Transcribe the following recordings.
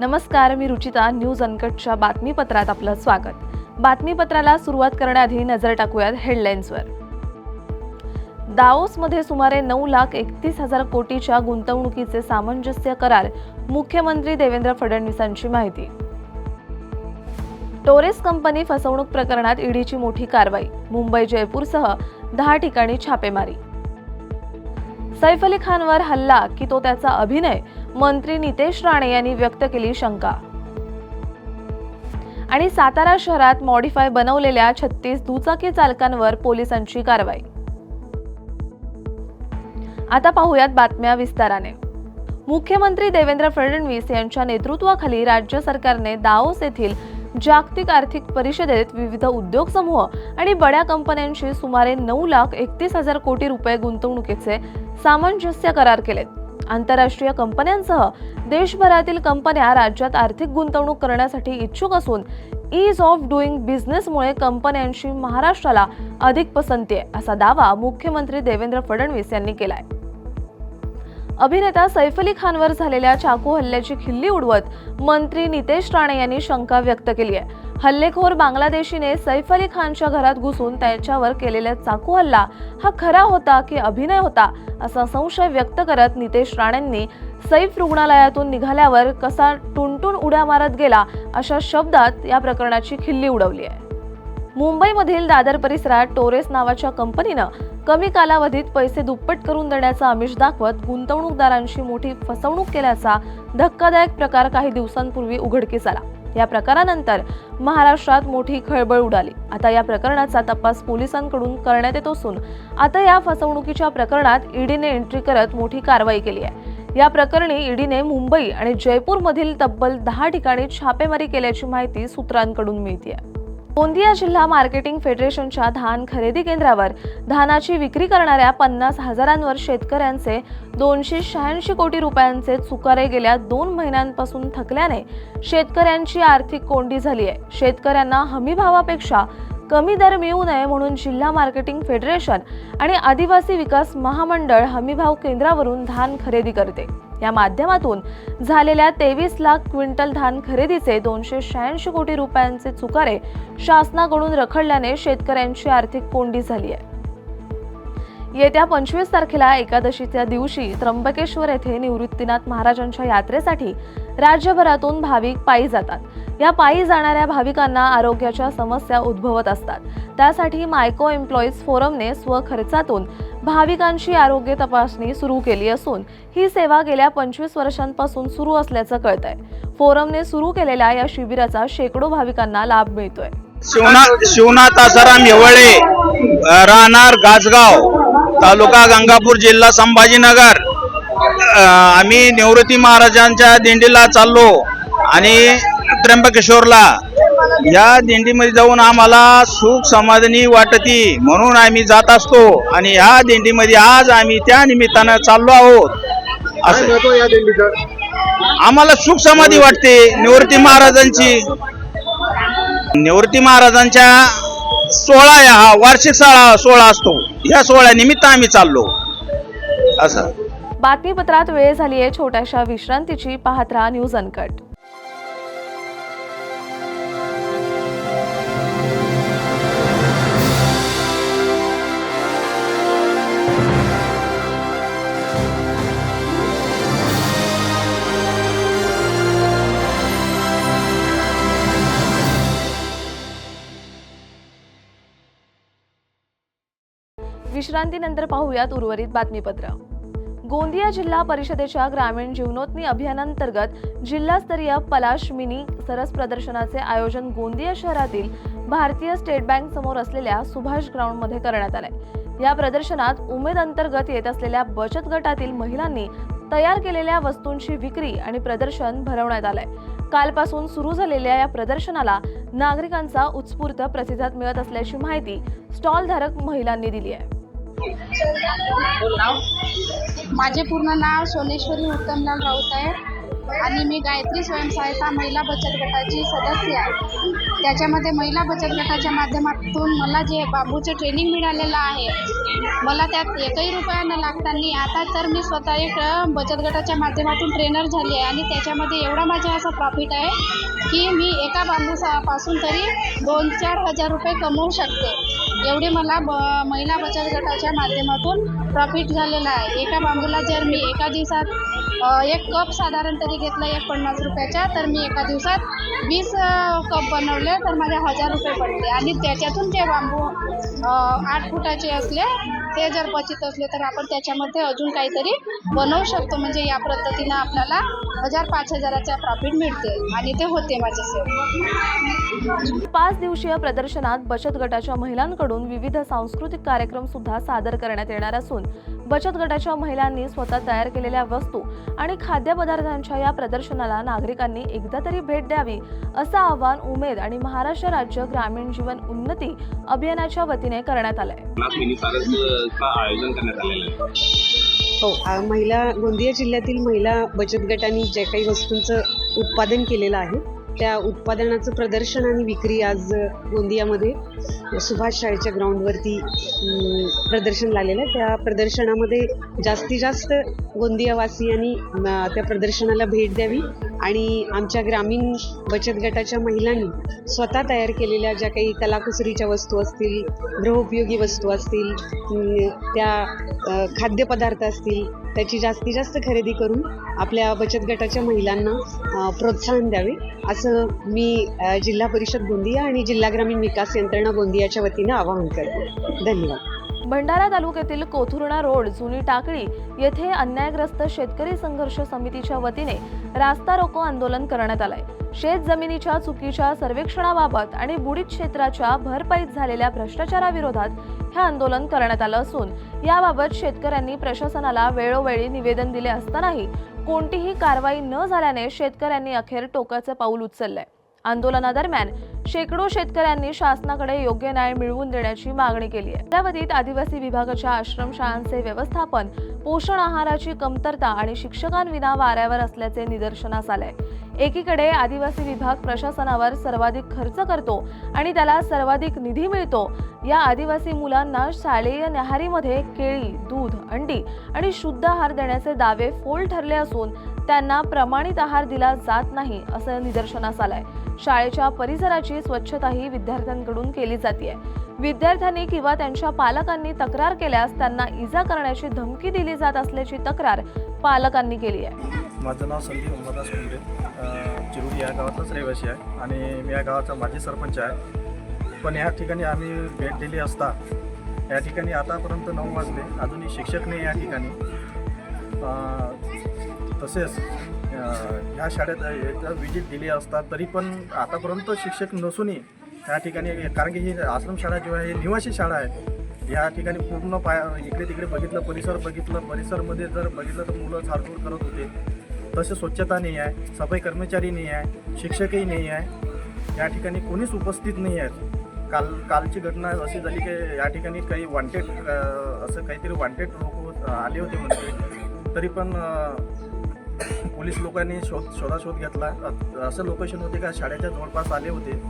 नमस्कार मी रुचिता न्यूज अनकटच्या बातमीपत्रात आपलं स्वागत. बातमीपत्राला सुरुवात करण्याआधी नजर टाकूयात हेडलाईन्सवर दाओसमध्ये सुमारे नऊ लाख एकतीस हजार कोटीच्या गुंतवणुकीचे सामंजस्य करार मुख्यमंत्री देवेंद्र फडणवीसांची माहिती. टोरेस कंपनी फसवणूक प्रकरणात ईडीची मोठी कारवाई मुंबई जयपूरसह दहा ठिकाणी छापेमारी. सैफ अली खानवर हल्ला की तो त्याचा अभिनय? मंत्री नितेश राणे यांनी व्यक्त केली शंका. आणि सातारा शहरात मॉडिफाय बनवलेल्या छत्तीस दुचाकी चालकांवर पोलिसांची कारवाई. आता पाहूयात बातम्या विस्ताराने. मुख्यमंत्री देवेंद्र फडणवीस यांच्या नेतृत्वाखाली राज्य सरकारने दाओस येथील जागतिक आर्थिक परिषदेत विविध उद्योग समूह आणि बड्या कंपन्यांशी सुमारे नऊ लाख एकतीस हजार कोटी रुपये गुंतवणुकीचे सामंजस्य करार केलेत. आंतरराष्ट्रीय कंपन्यांसह देशभरातील कंपन्या राज्यात आर्थिक गुंतवणूक करण्यासाठी इच्छुक असून ईज ऑफ डुईंग बिझनेसमुळे कंपन्यांशी महाराष्ट्राला अधिक पसंती आहे असा दावा मुख्यमंत्री देवेंद्र फडणवीस यांनी केलाय. अभिनेता सैफ अली खानवर झालेल्या चाकू हल्ल्याची खिल्ली उडवत मंत्री नितेश राणे यांनी शंका व्यक्त केली आहे हल्लेखोर बांगलादेशीने सैफ अली खानच्या घरात घुसून त्याच्यावर केलेला चाकू हल्ला हा खरा होता की अभिनय होता असा संशय व्यक्त करत नितेश राणेंनी सैफ रुग्णालयातून निघाल्यावर कसा टुनटुन उड्या मारत गेला अशा शब्दात या प्रकरणाची खिल्ली उडवली आहे. मुंबईमधील दादर परिसरात टोरेस नावाच्या कंपनीनं कमी कालावधीत पैसे दुप्पट करून देण्याचा आमिष दाखवत गुंतवणूकदारांशी मोठी फसवणूक केल्याचा धक्कादायक प्रकार काही दिवसांपूर्वी उघडकीस आला. या प्रकारानंतर महाराष्ट्रात मोठी खळबळ उडाली. आता या प्रकरणाचा तपास पोलिसांकडून करण्यात येत असून आता या फसवणुकीच्या प्रकरणात ईडीने एंट्री करत मोठी कारवाई केली आहे. या प्रकरणी ईडीने मुंबई आणि जयपूरमधील तब्बल दहा ठिकाणी छापेमारी केल्याची माहिती सूत्रांकडून मिळते गोंदिया जिल्हा मार्केटिंग फेडरेशनच्या धान खरेदी केंद्रावर धानाची विक्री करणाऱ्या पन्नास हजारांवर शेतकऱ्यांचे दोनशे शहाऐंशी कोटी रुपयांचे चुकारे गेल्या दोन महिन्यांपासून थकल्याने शेतकऱ्यांची आर्थिक कोंडी झाली आहे. शेतकऱ्यांना हमी भावापेक्षा कमी दर मिळू नये म्हणून जिल्हा मार्केटिंग फेडरेशन आणि आदिवासी विकास महामंडळ हमीभाव केंद्रावरून धान खरेदी करते. या माध्यमातून झालेल्या तेवीस लाख क्विंटल धान खरेदीचे दोनशे शहाऐंशी कोटी रुपयांचे चुकारे शासनाकडून रखडल्याने शेतकऱ्यांची आर्थिक कोंडी झाली आहे. येत्या पंचवीस तारखेला एकादशीच्या दिवशी त्र्यंबकेश्वर येथे निवृत्तीनाथ महाराजांच्या यात्रेसाठी राज्यभरातून भाविक पायी जातात. या पायी जाणाऱ्या भाविकांना आरोग्याच्या समस्या उद्भवत असतात. त्यासाठी मायको एम्प्लॉईज फोरमने स्वखर्चातून भाविकांची आरोग्य तपासणी सुरू केली असून ही सेवा गेल्या पंचवीस वर्षांपासून सुरू असल्याचं कळत आहे फोरमने सुरू केलेल्या या शिबिराचा शेकडो भाविकांना लाभ मिळतोय. शिवना शिवनाथ आसाराम येवळे राहणार गाजगाव. तालुका गंगापूर जिल्हा संभाजीनगर. आम्ही निवृत्ती महाराजांच्या दिंडीला चाललो आणि त्र्यंबकेश्वरला. या दिंडीमध्ये जाऊन आम्हाला सुख समाधानी वाटती म्हणून आम्ही जात असतो आणि ह्या दिंडीमध्ये आज आम्ही त्या निमित्तानं चाललो आहोत. असं. महत्त्व या दिंडीचं? आम्हाला सुख समाधी वाटते निवृत्ती महाराजांची. निवृत्ती महाराजांच्या सोहळा हा वार्षिक सोहळा सोहळा असतो. या सोहळ्यानिमित्त आम्ही चाललो. असं. बातमीपत्रात वेळ झाली आहे छोट्याशा विश्रांतीची. पाहत राहा न्यूज अनकट. विश्रांतीनंतर पाहूयात उर्वरित बातमीपत्र. गोंदिया जिल्हा परिषदेच्या ग्रामीण जीवनोत्नी अभियानांतर्गत जिल्हास्तरीय पलाश मिनी सरस प्रदर्शनाचे आयोजन गोंदिया शहरातील भारतीय स्टेट बँक समोर असलेल्या सुभाष ग्राउंडमध्ये करण्यात आले या प्रदर्शनात उमेद अंतर्गत येत असलेल्या बचत गटातील महिलांनी तयार केलेल्या वस्तूंची विक्री आणि प्रदर्शन भरवण्यात आलंय. कालपासून सुरू झालेल्या या प्रदर्शनाला नागरिकांचा उत्स्फूर्त प्रतिसाद मिळत असल्याची माहिती स्टॉलधारक महिलांनी दिली आहे. माझे पूर्ण नाव सोनेश्वरी उत्तमलाल राऊत आहे आणि मी गायत्री स्वयंसहायता महिला बचत गटाची सदस्य आहे. त्याच्यामध्ये महिला बचत गटाच्या माध्यमातून मला जे बांबूचं ट्रेनिंग मिळालेलं आहे मला त्यात एकही रुपया न लागताना आता तर मी स्वतः एक बचत गटाच्या माध्यमातून ट्रेनर झाली आहे आणि त्याच्यामध्ये एवढा माझा असा प्रॉफिट आहे की मी एका बांबूसापासून तरी दोन चार हजार रुपये कमवू शकते. एवढे मला ब महिला बचत गटाच्या माध्यमातून प्रॉफिट झालेलं आहे. एका बांबूला जर मी एका दिवसात एक कप साधारण तरी घेतला एक पन्नास रुपयाचा तर मी एका दिवसात वीस कप बनवले तर माझे हजार रुपये पडले. आणि त्याच्यातून ते बांबू आठ फुटाचे असले ते जर बचित असले तर आपण त्याच्यामध्ये अजून काहीतरी बनवू शकतो. म्हणजे या पद्धतीनं आपल्याला हजार पाच हजाराचा प्रॉफिट मिळते आणि ते होते माझ्यासोबत. पाच दिवसीय प्रदर्शनात बचत गटाच्या महिलांकडून विविध सांस्कृतिक कार्यक्रम सुद्धा सादर करण्यात येणार असून बचत गटाच्या महिलांनी स्वतः तयार केलेल्या वस्तू आणि खाद्यपदार्थांच्या या प्रदर्शनाला नागरिकांनी एकदा तरी भेट द्यावी असं आवाहन उमेद आणि महाराष्ट्र राज्य ग्रामीण जीवन उन्नती अभियानाच्या वतीने करण्यात आलंय. नाथ मिनी सारसचं आयोजन करण्यात आलेलं आहे. हो महिला गोंदिया जिल्ह्यातील महिला बचत गटांनी ज्या काही वस्तूंचं उत्पादन केलेलं आहे त्या उत्पादनाचं प्रदर्शन आणि विक्री आज गोंदियामध्ये सुभाष शाळेच्या ग्राउंडवरती प्रदर्शन लागलेलं आहे. त्या प्रदर्शनामध्ये जास्तीत जास्त गोंदियावासियांनी त्या प्रदर्शनाला भेट द्यावी आणि आमच्या ग्रामीण बचत गटाच्या महिलांनी स्वतः तयार केलेल्या ज्या काही कलाकुसरीच्या वस्तू असतील गृहोपयोगी वस्तू असतील त्या खाद्यपदार्थ असतील त्याची जास्तीत जास्त खरेदी करून आपल्या बचत गटाच्या महिलांना प्रोत्साहन द्यावे. असं मी जिल्हा परिषद गोंदिया आणि जिल्हा ग्रामीण विकास यंत्रणा गोंदियाच्या वतीनं आवाहन करते. धन्यवाद. भंडारा तालुक्यातील कोथुर्णा रोड जुनी टाकळी येथे अन्यायग्रस्त शेतकरी संघर्ष समितीच्या वतीने रास्ता रोको आंदोलन करण्यात आलंय. शेत जमिनीच्या चुकीच्या सर्वेक्षणाबाबत आणि बुडीत क्षेत्राच्या भरपाईत झालेल्या भ्रष्टाचाराविरोधात हे आंदोलन करण्यात आलं असून याबाबत शेतकऱ्यांनी प्रशासनाला वेळोवेळी निवेदन दिले असतानाही कोणतीही कारवाई न झाल्याने शेतकऱ्यांनी अखेर टोकाचं पाऊल उचललंय. आंदोलनादरम्यान शेकडो शेतकऱ्यांनी शासनाकडे योग्य न्याय मिळवून देण्याची मागणी केली आहे. अमरावतीत आदिवासी विभागाच्या आश्रमशाळांचे व्यवस्थापन पोषण आहाराची कमतरता आणि शिक्षकांविना वाऱ्यावर असल्याचे निदर्शनास आले एकीकडे आदिवासी विभाग प्रशासनावर सर्वाधिक खर्च करतो आणि त्याला सर्वाधिक निधी मिळतो. या आदिवासी मुलांना शालेय न्याहारीमध्ये केळी दूध अंडी आणि शुद्ध आहार देण्याचे दावे फोल ठरले असून त्यांना प्रमाणित आहार दिला जात नाही असं निदर्शनास आलंय. शाळेच्या परिसराची स्वच्छताही विद्यार्थ्यांकडून केली जाते. विद्यार्थ्यांनी किंवा त्यांच्या पालकांनी तक्रार केल्यास त्यांना इजा करण्याची धमकी दिली जात असल्याची तक्रार पालकांनी केली आहे. माझं नाव संदीप अंबादास कुंडे चिरुडी या गावातलाच रहिवासी आहे आणि मी या गावाचा माजी सरपंच आहे. पण या ठिकाणी आम्ही भेट दिली असता या ठिकाणी आतापर्यंत नऊ वाजले अजूनही शिक्षक नाही या ठिकाणी. तसेच ह्या शाळेत एकदा विजिट दिली असता तरी पण आतापर्यंत शिक्षक नसूनही त्या ठिकाणी कारण की ही आश्रमशाळा जी आहे ही निवासी शाळा आहे. या ठिकाणी पूर्ण पाय इकडे तिकडे बघितलं परिसर बघितलं परिसरमध्ये जर बघितलं तर मुलं झाडझूड करत होते. तसे स्वच्छता नाही आहे सफाई कर्मचारी नाही आहे शिक्षकही नाही आहे. या ठिकाणी कोणीच उपस्थित नाही आहेत. काल कालची घटना अशी झाली की या ठिकाणी काही वॉन्टेड असं काहीतरी वॉन्टेड लोक आले होते म्हणजे. तरी पण पोलीस लोकांनी शोध शोधाशोध घेतला. असं लोकेशन होते का शाळेच्या जवळपास आले होते.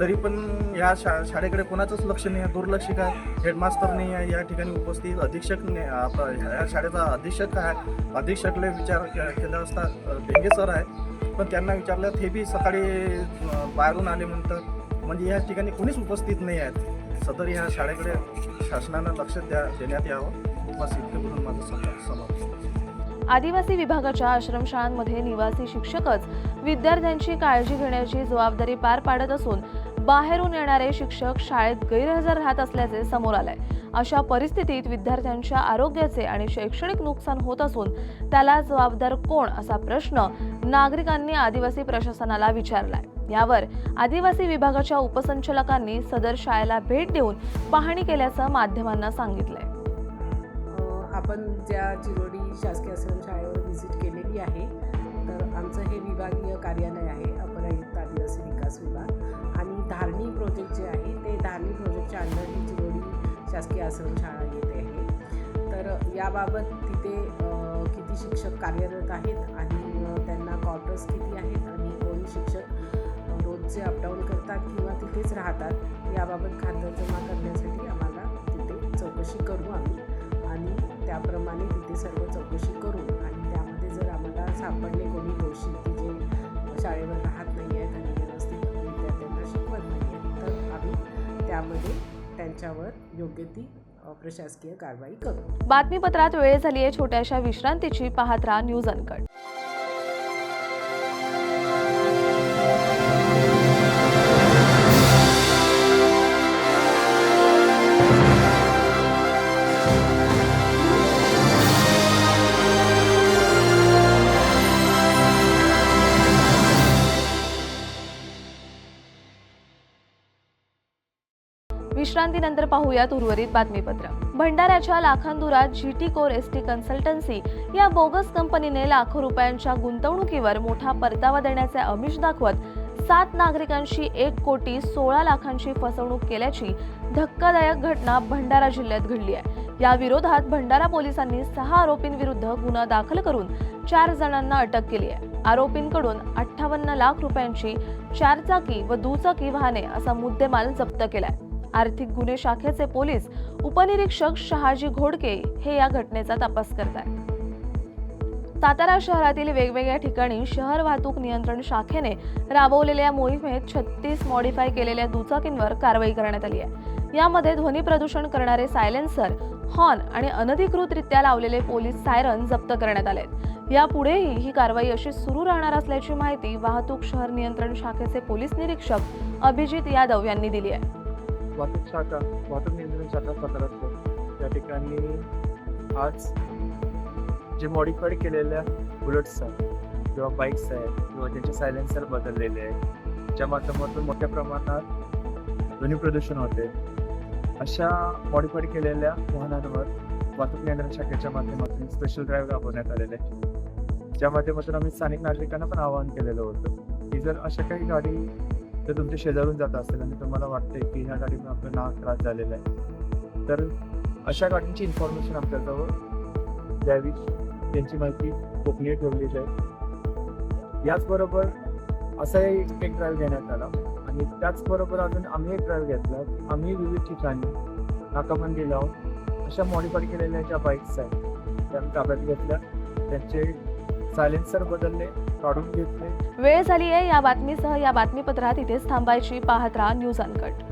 तरी पण या शा शाळेकडे कोणाचंच लक्ष नाही आहे दुर्लक्ष काय हेडमास्टर नाही आहे या ठिकाणी उपस्थित अधीक्षक नाही आपला या शाळेचा अधीक्षक आहे अधीक्षकले विचार केला असता डेंगे सर आहे. पण त्यांना विचारलं ते बी सकाळी बाहेरून आले म्हणतात. म्हणजे या ठिकाणी कोणीच उपस्थित नाही आहेत. सदर या शाळेकडे शासनानं लक्ष द्या देण्यात यावं. बस इतकं बोलून माझं समाप्त. आदिवासी विभागाच्या आश्रमशाळांमध्ये निवासी शिक्षकच विद्यार्थ्यांची काळजी घेण्याची जबाबदारी पार पाडत असून बाहेरून येणारे शिक्षक शाळेत गैरहजर राहत असल्याचे समोर आलंय. अशा परिस्थितीत विद्यार्थ्यांच्या आरोग्याचे आणि शैक्षणिक नुकसान होत असून त्याला जबाबदार कोण असा प्रश्न नागरिकांनी आदिवासी प्रशासनाला विचारलाय. यावर आदिवासी विभागाच्या उपसंचालकांनी सदर शाळेला भेट देऊन पाहणी केल्याचं माध्यमांना सांगितलंय. आपण ज्या चिरोडी शासकीय आश्रमशाळेवर व्हिजिट केलेली आहे तर आमचं हे विभागीय कार्यालय आहे अपर आयुक्त आदिवासी विकास विभाग. आणि धारणी प्रोजेक्ट जे आहे ते धारणी प्रोजेक्टच्या अंडर ही चिरोडी शासकीय आश्रमशाळा येते आहे. तर याबाबत तिथे किती शिक्षक कार्यरत आहेत आणि त्यांना क्वार्टर्स किती आहेत आणि कोणी शिक्षक रोजचे अपडाऊन करतात किंवा तिथेच राहतात याबाबत खातरजमा करण्यासाठी आम्हाला तिथे चौकशी करू आम्ही. आणि त्याप्रमाणे तिथे सर्व चौकशी करू आणि त्यामध्ये जर आम्हाला सापडले कोणी दोषी की जे शाळेवर राहत नाही आहेत आणि व्यवस्थित विद्यार्थ्यांना शिकवत नाही आहेत तर आम्ही त्यामध्ये त्यांच्यावर योग्य ती प्रशासकीय कारवाई करू. बातमीपत्रात वेळ झाली आहे छोट्याशा विश्रांतीची पाहत राहा न्यूज अनकट. विश्रांतीनंतर पाहूयात उर्वरित बातमीपत्र. भंडाऱ्याच्या लाखांदुरात GT core S T consultancy या बोगस कंपनीने लाखो रुपयांच्या गुंतवणुकीवर मोठा परतावा देण्याचे अमिष दाखवत सात नागरिकांशी एक कोटी सोळा लाखांची फसवणूक केल्याची धक्कादायक घटना भंडारा जिल्ह्यात घडली आहे. या विरोधात भंडारा पोलिसांनी सहा आरोपींविरुद्ध गुन्हा दाखल करून चार जणांना अटक केली आहे. आरोपींकडून अठ्ठावन्न लाख रुपयांची चारचाकी व दुचाकी वाहने असा मुद्देमाल जप्त केलाय. आर्थिक गुन्हे शाखेचे पोलीस उपनिरीक्षक शहाजी घोडके हे या घटनेचा तपास करत आहेत सातारा शहरातील वेगवेगळ्या ठिकाणी शहर वाहतूक नियंत्रण शाखेने राबवलेल्या मोहिमेत छत्तीस मॉडिफाय केलेल्या दुचाकींवर कारवाई करण्यात आली आहे. यामध्ये ध्वनी प्रदूषण करणारे सायलेन्सर हॉर्न आणि अनधिकृतरित्या लावलेले पोलीस सायरन जप्त करण्यात आले यापुढेही ही कारवाई अशी सुरू राहणार असल्याची माहिती वाहतूक शहर नियंत्रण शाखेचे पोलीस निरीक्षक अभिजित यादव यांनी दिली आहे. वाहतूक शाखा वाहतूक नियंत्रण शाखा साताऱ्यात त्या ठिकाणी आज जे मॉडिफाईड केलेल्या बुलेट्स आहेत किंवा बाईक्स आहेत किंवा ज्यांचे सायलेन्सर बदललेले आहेत ज्या माध्यमातून मोठ्या प्रमाणात ध्वनी प्रदूषण होते अशा मॉडिफाईड केलेल्या वाहनांवर वाहतूक नियंत्रण शाखेच्या माध्यमातून स्पेशल ड्राईव्ह राबवण्यात आलेले ज्या माध्यमातून आम्ही स्थानिक नागरिकांना पण आवाहन केलेलं होतं की जर अशा काही गाडी तर तुमच्या शेजारून जात असेल आणि तुम्हाला वाटतंय की ह्या गाडीमुळे आपल्याला नाक त्रास झालेला आहे. तर अशा गाडींची इन्फॉर्मेशन आपल्याजवळ द्यावी त्यांची माहिती गोपनीय ठेवली जाईल. याचबरोबर असाही एक ड्राईव्ह घेण्यात आला आणि त्याचबरोबर अजून आम्ही एक ड्राईव्ह घेतला. आम्ही विविध ठिकाणी नाकाबंदी लावून अशा मॉडिफाईड केलेल्या ज्या बाईक्स आहेत त्या ताब्यात घेतल्या. त्यांचे सायलेन्सर बदलले काढून घेतले. वेळ झाली आहे या बातमीसह या बातमीपत्रात इथेच थांबायची. पाहत राहा न्यूज अनकट.